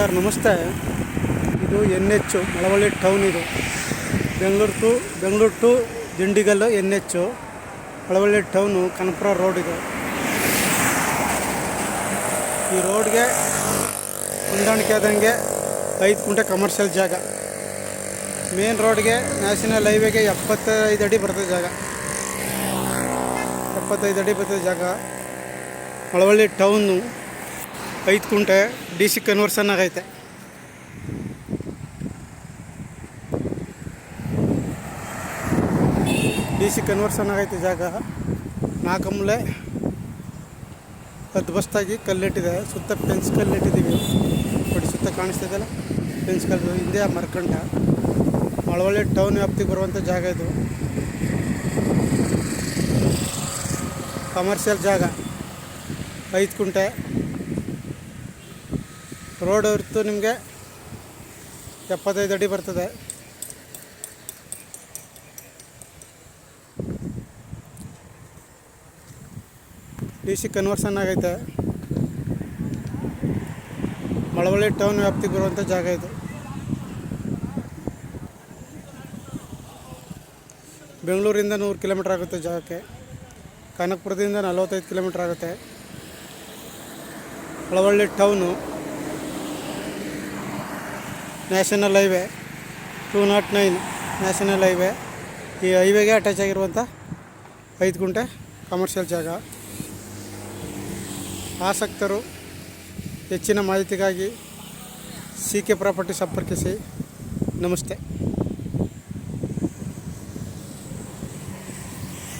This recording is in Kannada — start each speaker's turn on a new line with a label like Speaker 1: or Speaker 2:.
Speaker 1: ಸರ್, ನಮಸ್ತೆ. ಇದು ಎನ್ ಎಚ್ ಮಳವಳ್ಳಿ ಟೌನ್ ಇದು. Bengaluru to Bengaluru to Dindigul N H Malavalli town Kanakapura road ಇದು. ಈ ರೋಡ್ಗೆ ಹೊಂದಾಣಿಕೆ ಆದಂಗೆ ಐದು ಕುಂಟೆ ಕಮರ್ಷಿಯಲ್ ಜಾಗ. ಮೇನ್ ರೋಡ್ಗೆ ನ್ಯಾಷನಲ್ ಹೈವೇಗೆ ಎಪ್ಪತ್ತೈದು ಅಡಿ ಬರ್ತದೆ ಜಾಗ. ಎಪ್ಪತ್ತೈದು ಅಡಿ ಬರ್ತದೆ ಜಾಗ. ಮಳವಳ್ಳಿ ಟೌನು ಐದು ಕುಂಟೆ ಡಿ ಸಿ ಕನ್ವರ್ಸನ್ ಆಗೈತೆ ಡಿ ಸಿ ಕನ್ವರ್ಸನ್ ಆಗೈತೆ ಜಾಗ. ನಾಲ್ಕಂಬ್ಲೆ ಹತ್ತು ಬಸ್ತಾಗಿ ಕಲ್ಲಿಟ್ಟಿದೆ. ಸುತ್ತ ಪೆನ್ಸ್ ಕಲ್ಲಿಟ್ಟಿದ್ದೀವಿ ನೋಡಿ ಸುತ್ತ ಕಾಣಿಸ್ತಿದೆಯಲ್ಲ ಪೆನ್ಸ್ ಕಲ್ಲು ಹಿಂದೆ ಮರ್ಕಂಡ. ಮಳವಳ್ಳಿ ಟೌನ್ ವ್ಯಾಪ್ತಿಗೆ ಬರುವಂಥ ಜಾಗ ಇದು. ಕಮರ್ಷಿಯಲ್ ಜಾಗ. ಐದು ಕುಂಟೆ ರೋಡ್ ಇರ್ತು ನಿಮಗೆ ಎಪ್ಪತ್ತೈದು ಅಡಿ ಬರ್ತದೆ. ಡಿ ಸಿ ಕನ್ವರ್ಷನ್ ಆಗೈತೆ. ಮಳವಳ್ಳಿ ಟೌನ್ ವ್ಯಾಪ್ತಿಗೆ ಬರುವಂಥ ಜಾಗ ಇದು. ಬೆಂಗಳೂರಿಂದ ನೂರು ಕಿಲೋಮೀಟ್ರ್ ಆಗುತ್ತೆ ಜಾಗಕ್ಕೆ. ಕನಕಪುರದಿಂದ ನಲವತ್ತೈದು ಕಿಲೋಮೀಟ್ರ್ ಆಗುತ್ತೆ. Malavalli town national highway two naught nine national highway. ಈ ಹೈವೇಗೆ ಅಟ್ಯಾಚ್ ಆಗಿರುವಂಥ ಐದು ಗುಂಟೆ ಕಮರ್ಷಿಯಲ್ ಜಾಗ. ಆಸಕ್ತರು ಹೆಚ್ಚಿನ ಮಾಹಿತಿಗಾಗಿ ಸಿ ಕೆ ಪ್ರಾಪರ್ಟಿ ಸಂಪರ್ಕಿಸಿ. ನಮಸ್ತೆ.